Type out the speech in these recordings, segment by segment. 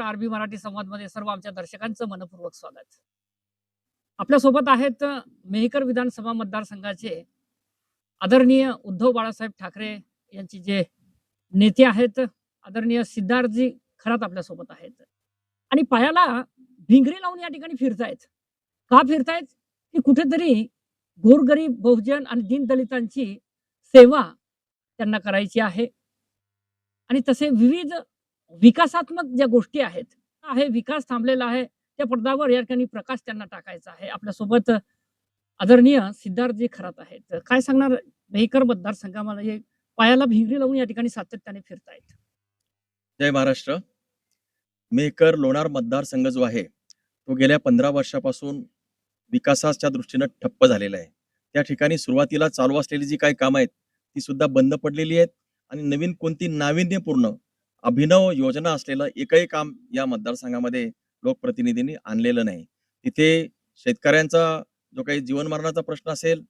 Maharashtra RB Marathi संवादमध्ये सर्व आमच्या दर्शकांचं मनपूर्वक स्वागत. आपल्यासोबत आहेत मेहकर विधानसभा मतदारसंघाचे आदरणीय उद्धव बाळासाहेब ठाकरे यांचे जे नेते आहेत आदरणीय सिद्धार्थजी खरात आपल्यासोबत आहेत. आणि पायाला भिंगरी लावून या ठिकाणी फिरतायत. का फिरतायत? की कुठेतरी गोरगरीब बहुजन आणि दीनदलितांची सेवा त्यांना करायची आहे. आणि तसे विविध विकासात्मक ज्या गोष्टी आहेत आहे विकास थांबलेला आहे. त्या पडद्यावर या ठिकाणी प्रकाश त्यांना टाकायचा आहे. आपल्यासोबत आदरणीय सिद्धार्थजी खरात आहेत. काय सांगणार मेहकर मतदारसंघामध्ये? पायाला भिंगरी लावून या ठिकाणी सातत्याने फिरतायत. जय महाराष्ट्र. मेहकर लोणार मतदारसंघ जो आहे तो गेल्या पंधरा वर्षापासून विकासाच्या दृष्टीनं ठप्प झालेला आहे. त्या ठिकाणी सुरुवातीला चालू असलेली जी काही कामं आहेत ती सुद्धा बंद पडलेली आहेत. आणि नवीन कोणती नाविन्यपूर्ण अभिनव योजना असलेलं एकही काम या मतदारसंघामध्ये लोकप्रतिनिधींनी आणलेलं नाही. तिथे शेतकऱ्यांचा जो काही जीवनमरणाचा प्रश्न असेल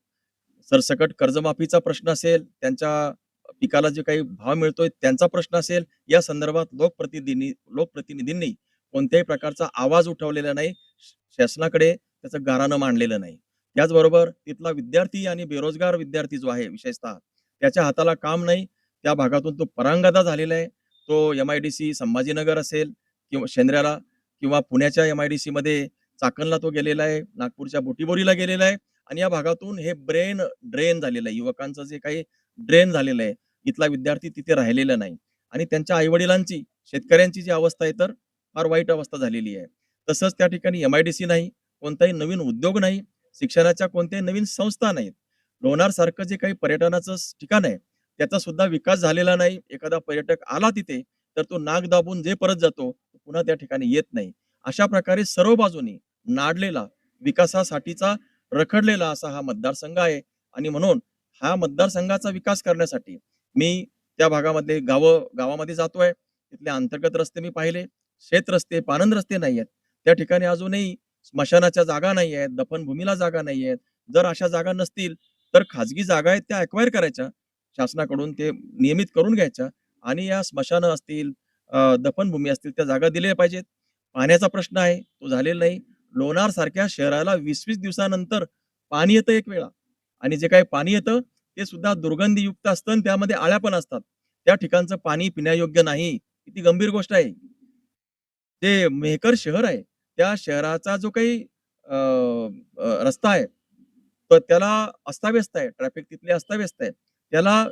सरसकट कर्जमाफीचा प्रश्न असेल त्यांच्या पिकाला जे काही भाव मिळतोय त्यांचा प्रश्न असेल या संदर्भात लोकप्रतिनिधी लोकप्रतिनिधींनी कोणत्याही प्रकारचा आवाज उठवलेला नाही शासनाकडे त्याचं गारानं मांडलेलं नाही. त्याचबरोबर तिथला विद्यार्थी आणि बेरोजगार विद्यार्थी जो आहे विशेषतः त्याच्या हाताला काम नाही त्या भागातून तो परांगदा झालेला आहे. तो M I D C Sambhajinagar असेल किंवा शेंद्र्याला किंवा पुण्याच्या एम आय डी सी मध्ये चाकणला तो गेलेला आहे नागपूरच्या बोटीबोरीला गेलेला आहे आणि या भागातून हे ब्रेन ड्रेन झालेलं आहे. युवकांचं जे काही ड्रेन झालेलं आहे इथला विद्यार्थी तिथे राहिलेला नाही. आणि त्यांच्या आईवडिलांची शेतकऱ्यांची जी अवस्था आहे तर फार वाईट अवस्था झालेली आहे. तसंच त्या ठिकाणी एम आय डी सी नाही कोणताही नवीन उद्योग नाही शिक्षणाच्या कोणत्याही नवीन संस्था नाहीत. लोणार सारखं जे काही पर्यटनाचं ठिकाण आहे त्याचा सुद्धा विकास झालेला नाही. एखादा पर्यटक आला तिथे तर तो नाग दाबून जे परत जातो पुन्हा त्या ठिकाणी येत नाही. अशा प्रकारे सर्व बाजूनी नाडलेला विकासासाठीचा रखडलेला असा हा मतदारसंघ आहे. आणि म्हणून हा मतदारसंघाचा विकास करण्यासाठी मी त्या भागामध्ये गावं गावामध्ये जातोय. तिथले अंतर्गत रस्ते मी पाहिले. शेत रस्ते पानंद रस्ते नाही आहेत. त्या ठिकाणी अजूनही स्मशानाच्या जागा नाही आहेत दफनभूमीला जागा नाही आहेत. जर अशा जागा नसतील तर खाजगी जागा आहेत त्या अक्वायर करायच्या. शासनाकडून ते नियमित करून घ्यायच्या आणि या स्मशानं असतील दफनभूमी असतील त्या जागा दिल्या पाहिजेत. पाण्याचा प्रश्न आहे तो झालेला नाही. लोणार सारख्या शहराला वीस वीस दिवसानंतर पाणी येतं एक वेळा. आणि जे काही पाणी येतं ते सुद्धा दुर्गंधीयुक्त असतं आणि त्यामध्ये आळ्या पण असतात. त्या ठिकाणचं पाणी पिण्यायोग्य नाही. किती गंभीर गोष्ट आहे. ते मेहकर शहर आहे त्या शहराचा जो काही रस्ता आहे तर त्याला अस्ताव्यस्त आहे. ट्रॅफिक तिथले अस्ताव्यस्त आहे. त्याला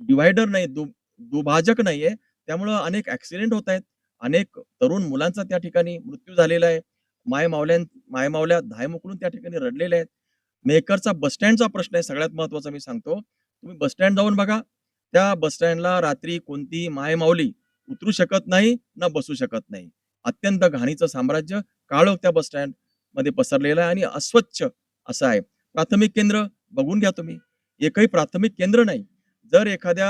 डिव्हायडर नाही दु दुभाजक नाहीये. त्यामुळं अनेक ऍक्सिडेंट होत आहेत. अनेक तरुण मुलांचा त्या ठिकाणी मृत्यू झालेला आहे. माय मावल्या माय मावल्या धाय मोकळून त्या ठिकाणी रडलेल्या आहेत. मेकरचा बसस्टँडचा प्रश्न आहे सगळ्यात महत्त्वाचा मी सांगतो. तुम्ही बसस्टँड जाऊन बघा. त्या बसस्टँडला रात्री कोणती माय माऊली उतरू शकत नाही ना बसू शकत नाही. अत्यंत घाणीचं साम्राज्य काळ त्या बसस्टँडमध्ये पसरलेलं आहे आणि अस्वच्छ असं आहे. प्राथमिक केंद्र बघून घ्या तुम्ही. एकही प्राथमिक केंद्र नाही. जर एखाद्या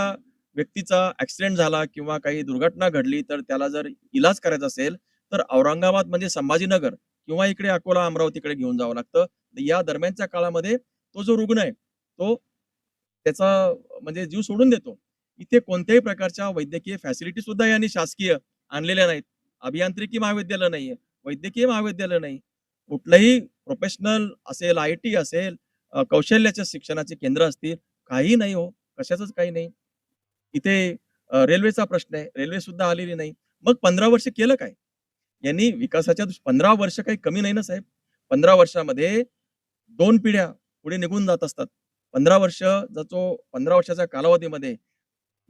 व्यक्तीचा ऍक्सिडेंट झाला किंवा काही दुर्घटना घडली तर त्याला जर इलाज करायचा असेल तर औरंगाबाद म्हणजे संभाजीनगर किंवा इकडे अकोला अमरावतीकडे घेऊन जावं लागतं. या दरम्यानच्या काळामध्ये तो जो रुग्ण आहे तो त्याचा म्हणजे जीव सोडून देतो. इथे कोणत्याही प्रकारच्या वैद्यकीय फॅसिलिटी सुद्धा यांनी शासकीय आणलेल्या नाहीत. अभियांत्रिकी महाविद्यालय नाहीये वैद्यकीय महाविद्यालय नाही. कुठलंही प्रोफेशनल असेल आय टी असेल कौशल्याच्या शिक्षणाचे केंद्र असतील. काही नाही हो. कशाचंच काही नाही. इथे रेल्वेचा प्रश्न आहे. रेल्वे सुद्धा आलेली नाही. मग पंधरा वर्ष केलं काय? यांनी विकासाच्या पंधरा वर्ष काही कमी नाही ना साहेब. पंधरा वर्षामध्ये दोन पिढ्या पुढे निघून जात असतात. पंधरा वर्ष जो तो पंधरा वर्षाच्या कालावधीमध्ये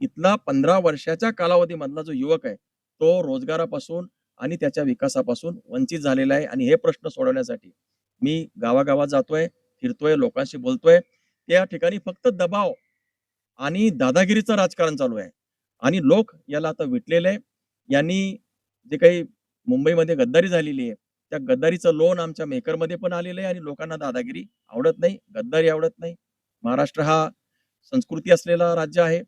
इथला पंधरा वर्षाच्या कालावधीमधला जो युवक आहे तो रोजगारापासून आणि त्याच्या विकासापासून वंचित झालेला आहे. आणि हे प्रश्न सोडवण्यासाठी मी गावागावात जातोय. फिरतोय लोकांशी बोलतोय. त्या ठिकाणी फक्त दबाव आणि दादागिरीचं राजकारण चालू आहे. आणि लोक याला आता विटलेले यांनी जे काही मुंबईमध्ये गद्दारी झालेली आहे त्या गद्दारीचं लोन आमच्या मेकरमध्ये पण आलेलं आहे आणि लोकांना दादागिरी आवडत नाही गद्दारी आवडत नाही. महाराष्ट्र हा संस्कृती असलेला राज्य आहे.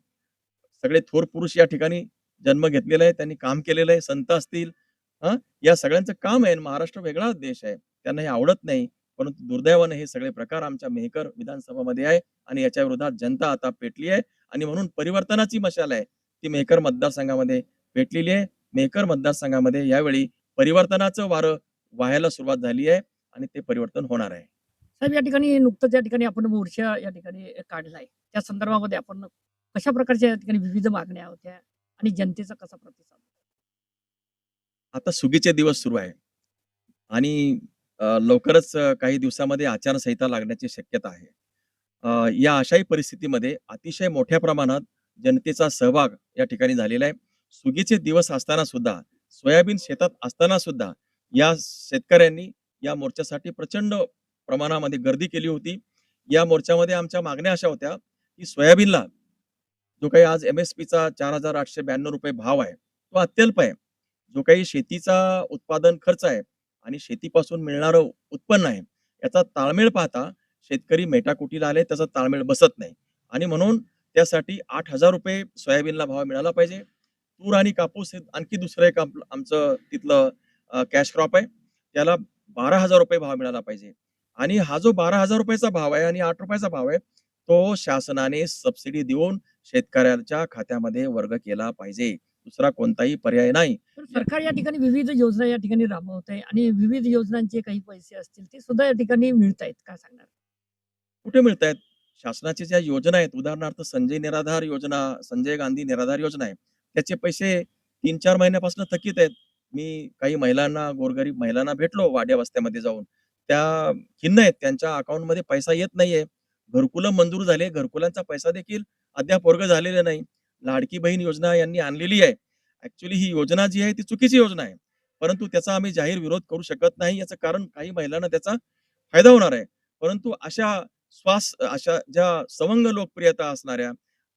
सगळे थोर पुरुष या ठिकाणी जन्म घेतलेला आहे त्यांनी काम केलेलं आहे संत असतील हा? या सगळ्यांचं काम आहे महाराष्ट्र वेगळा देश आहे. त्यांना हे आवडत नाही. परंतु दुर्दैवाने हे सगळे प्रकार आमच्या मेहकर विधानसभामध्ये आहे आणि याच्या विरोधात जनता आता पेटली आहे. आणि म्हणून परिवर्तनाची मशाल आहे. ती मेहकर मतदारसंघामध्ये पेटलेली आहे. मेहकर मतदारसंघामध्ये यावेळी परिवर्तनाचं वारं वाहायला सुरुवात झाली आहे आणि ते परिवर्तन होणार आहे. साहेब या ठिकाणी नुकतंच या ठिकाणी आपण मोर्चा या ठिकाणी काढलाय. त्या संदर्भामध्ये आपण कशा प्रकारच्या या ठिकाणी विविध मागण्या होत्या आणि जनतेचा कसा प्रतिसाद आता सुगीचे दिवस सुरू आहे. आणि लवकरच काही दिवसामध्ये आचारसंहिता लागण्याची शक्यता आहे. या अशाही परिस्थितीमध्ये अतिशय मोठ्या प्रमाणात जनतेचा सहभाग या ठिकाणी झालेला आहे. सुगीचे दिवस असताना सुद्धा सोयाबीन शेतात असताना सुद्धा या शेतकऱ्यांनी या मोर्चासाठी प्रचंड प्रमाणामध्ये गर्दी केली होती. या मोर्चामध्ये आमच्या मागण्या अशा होत्या की सोयाबीनला जो काही आज एम एस पीचा चार हजार आठशे ब्याण्णव रुपये भाव आहे तो अत्यल्प आहे. जो काही शेतीचा उत्पादन खर्च आहे आणि शेतीपासून मिळणारं उत्पन्न आहे. याचा ताळमेळ पाहता शेतकरी मेटाकुटीला आले त्याचा ताळमेळ बसत नाही. आणि म्हणून त्यासाठी आठ हजार रुपये सोयाबीनला भाव मिळाला पाहिजे. तूर आणि कापूस हे आणखी दुसरं एक आपलं- आमचं तिथलं कॅश क्रॉप आहे. त्याला बारा हजार रुपये भाव मिळाला पाहिजे. आणि हा जो बारा हजार रुपयाचा भाव आहे आणि आठ रुपयाचा भाव आहे तो शासनाने सबसिडी देऊन शेतकऱ्याच्या खात्यामध्ये वर्ग केला पाहिजे. दुसरा कोणताही पर्याय नाही. सरकार या ठिकाणी विविध योजना या ठिकाणी राबवत आहे आणि विविध योजनांचे काही पैसे असतील ते सुद्धा या ठिकाणी मिळत आहेत काय सांगणार? कुठे मिळत आहेत शासनाच्या ज्या योजना आहेत उदाहरणार्थ संजय निराधार योजना संजय गांधी निराधार योजना आहे त्याचे पैसे तीन चार महिन्यापासून थकीत आहेत. मी काही महिलांना गोरगरीब महिलांना भेटलो वाड्या वस्त्यामध्ये जाऊन. त्या खिन्न आहेत त्यांच्या अकाउंटमध्ये पैसा येत नाहीये. घरकुलं मंजूर झाले घरकुलांचा पैसा देखील अद्याप वर्ग झालेला नाही. लाडकी बहीण योजना यांनी आणलेली आहे. ऍक्च्युली ही योजना जी आहे ती चुकीची योजना आहे. परंतु त्याचा आम्ही जाहीर विरोध करू शकत नाही याचं कारण काही महिलांना त्याचा फायदा होणार आहे. परंतु अशा श्वास अशा ज्या सवंग लोकप्रियता असणाऱ्या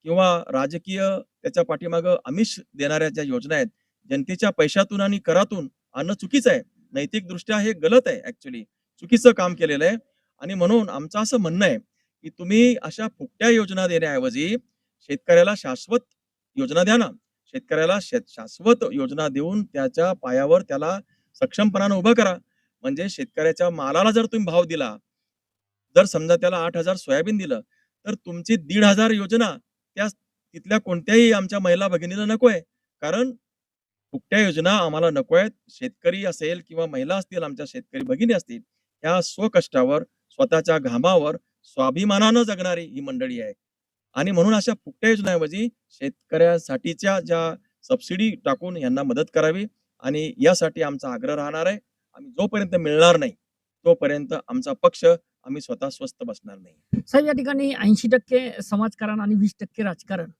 किंवा राजकीय त्याच्या पाठीमागं आमिष देणाऱ्या ज्या योजना आहेत जनतेच्या पैशातून आणि करातून आणणं चुकीचं आहे. नैतिक दृष्ट्या हे गलत आहे ऍक्च्युली चुकीचं काम केलेलं आहे. आणि म्हणून आमचं असं म्हणणं आहे की तुम्ही अशा फुकट्या योजना देण्याऐवजी शेतकऱ्याला शाश्वत योजना द्या ना. शेतकऱ्याला शाश्वत योजना देऊन त्याच्या पायावर त्याला सक्षमपणानं उभं करा. म्हणजे शेतकऱ्याच्या मालाला जर तुम्ही भाव दिला जर समजा त्याला आठ हजार सोयाबीन दिलं तर तुमची दीड हजार योजना त्या तिथल्या कोणत्याही आमच्या महिला भगिनीला नको आहे कारण कुठल्या योजना आम्हाला नको आहेत शेतकरी असेल किंवा महिला असतील आमच्या शेतकरी भगिनी असतील ह्या स्वकष्टावर स्वतःच्या घामावर स्वाभिमानानं जगणारी ही मंडळी आहे. आणि म्हणून अशा फुकट्या योजनाऐवजी शेतकऱ्यासाठीच्या ज्या सबसिडी टाकून यांना मदत करावी आणि यासाठी आमचा आग्रह राहणार आहे. आम्ही जोपर्यंत मिळणार नाही तोपर्यंत आमचा पक्ष आम्ही स्वतः स्वस्थ बसणार नाही. साहेब या ठिकाणी ऐंशी टक्के समाजकारण आणि वीस टक्के राजकारण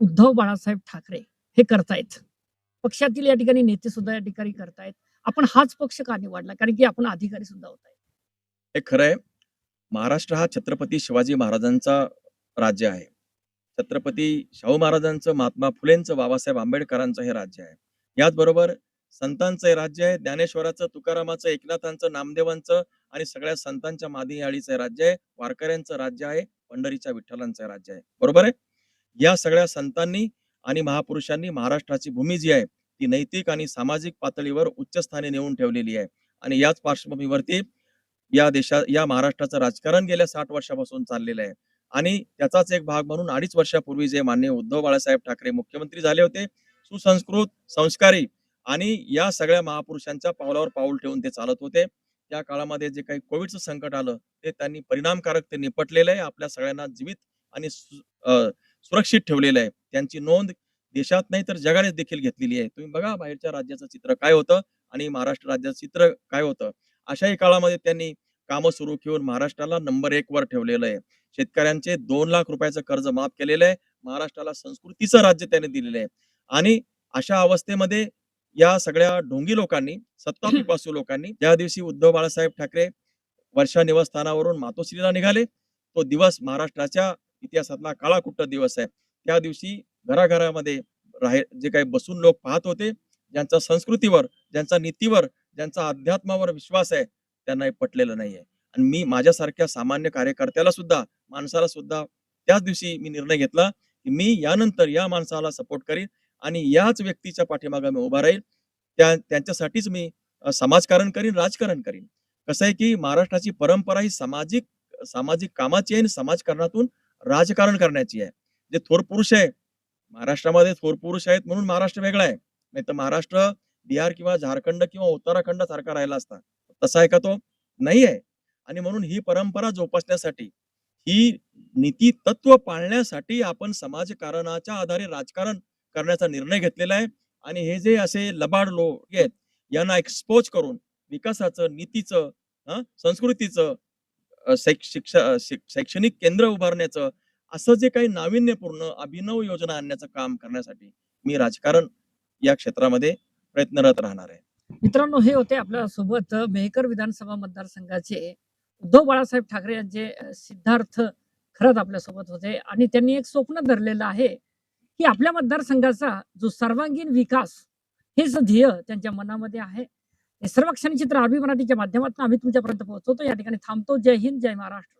उद्धव बाळासाहेब ठाकरे हे करतायत. पक्षातील या ठिकाणी नेते सुद्धा या ठिकाणी करतायत. आपण हाच पक्ष का निवडला? कारण की आपण अधिकारी सुद्धा होत आहे हे खरं आहे. महाराष्ट्र हा छत्रपती शिवाजी महाराजांचा राज्य आहे. छत्रपती शाहू महाराजांचं महात्मा फुलेंचं बाबासाहेब आंबेडकरांचं हे राज्य आहे. याचबरोबर संतांचं हे राज्य आहे. ज्ञानेश्वराचं तुकारामाचं एकनाथांचं नामदेवांचं आणि सगळ्या संतांच्या मादियाळीचं राज्य आहे. वारकऱ्यांचं राज्य आहे. पंढरीच्या विठ्ठलांचं राज्य आहे. बरोबर आहे? या सगळ्या संतांनी आणि महापुरुषांनी महाराष्ट्राची भूमी जी आहे ती नैतिक आणि सामाजिक पातळीवर उच्च स्थानी नेऊन ठेवलेली आहे. आणि याच पार्श्वभूमीवरती या देशा या महाराष्ट्राचं राजकारण गेल्या साठ वर्षापासून चाललेलं आहे. आणि त्याचाच एक भाग म्हणून अडीच वर्षापूर्वी जे मान्य उद्धव बाळासाहेब ठाकरे मुख्यमंत्री झाले होते सुसंस्कृत संस्कारी आणि या सगळ्या महापुरुषांच्या पावलावर पाऊल ठेवून ते चालत होते. त्या काळामध्ये जे काही कोविडचं संकट आलं ते त्यांनी परिणामकारक ते निपटलेलं आहे. आपल्या सगळ्यांना जीवित आणि अं, सुरक्षित ठेवलेलं आहे. त्यांची नोंद देशात नाही तर जगाने देखील घेतलेली आहे. तुम्ही बघा बाहेरच्या राज्याचं चित्र काय होतं आणि महाराष्ट्र राज्याचं चित्र काय होतं. अशाही काळामध्ये त्यांनी कामं सुरू ठेवून महाराष्ट्राला नंबर एक वर ठेवलेलं आहे. शेतकऱ्यांचे दोन लाख रुपयाचं कर्ज माफ केलेलं आहे. महाराष्ट्राला संस्कृतीचं राज्य त्याने दिलेलं आहे. आणि अशा अवस्थेमध्ये या सगळ्या ढोंगी लोकांनी सत्तापिपासू लोकांनी ज्या दिवशी उद्धव बाळासाहेब ठाकरे वर्षा निवासस्थानावरून मातोश्रीला निघाले तो दिवस महाराष्ट्राच्या इतिहासातला काळाकुट्ट दिवस आहे. त्या दिवशी घराघरामध्ये राहे जे काही बसून लोक पाहत होते ज्यांचा संस्कृतीवर ज्यांचा नीतीवर ज्यांचा अध्यात्मावर विश्वास आहे त्यांना हे पटलेलं नाहीये. आणि मी माझ्यासारख्या सामान्य कार्यकर्त्याला सुद्धा माणसाला सुद्धा त्याच दिवशी मी निर्णय घेतला की मी यानंतर या माणसाला सपोर्ट करीन आणि याच व्यक्तीच्या पाठीमागे मी उभा राहील. त्या त्यांच्यासाठीच मी समाजकारण करीन राजकारण करीन. कसं आहे की महाराष्ट्राची परंपरा ही सामाजिक सामाजिक कामाची आहे आणि समाजकारणातून राजकारण करण्याची आहे. जे थोर पुरुष आहे महाराष्ट्रामध्ये थोर पुरुष आहेत म्हणून महाराष्ट्र वेगळा आहे. नाही तर महाराष्ट्र बिहार किंवा झारखंड किंवा उत्तराखंड सारखा राहिला असता. तसा आहे का तो? नाही आहे आणि म्हणून ही परंपरा जोपासण्यासाठी ही नीती तत्व पाळण्यासाठी आपण समाजकारणाच्या आधारे राजकारण करण्याचा निर्णय घेतलेला आहे. आणि हे जे असे लबाड लोक आहेत यांना एक्सपोज करून विकासाचं नीतीचं संस्कृतीचं शिक्षा शैक्षणिक केंद्र उभारण्याचं असं जे काही नाविन्यपूर्ण अभिनव योजना आणण्याचं काम करण्यासाठी मी राजकारण या क्षेत्रामध्ये प्रयत्नरत राहणार आहे. मित्रांनो हे होते आपल्यासोबत मेहकर विधानसभा मतदारसंघाचे उद्धव बाळासाहेब ठाकरे यांचे सिद्धार्थ खरंच आपल्यासोबत होते. आणि त्यांनी एक स्वप्न धरलेलं आहे की आपल्या मतदारसंघाचा जो सर्वांगीण विकास हेच ध्येय त्यांच्या मनामध्ये आहे. हे सर्व चित्र आरबी मराठीच्या माध्यमातून आम्ही तुमच्यापर्यंत पोहोचवतो. या ठिकाणी थांबतो. जय हिंद जय महाराष्ट्र.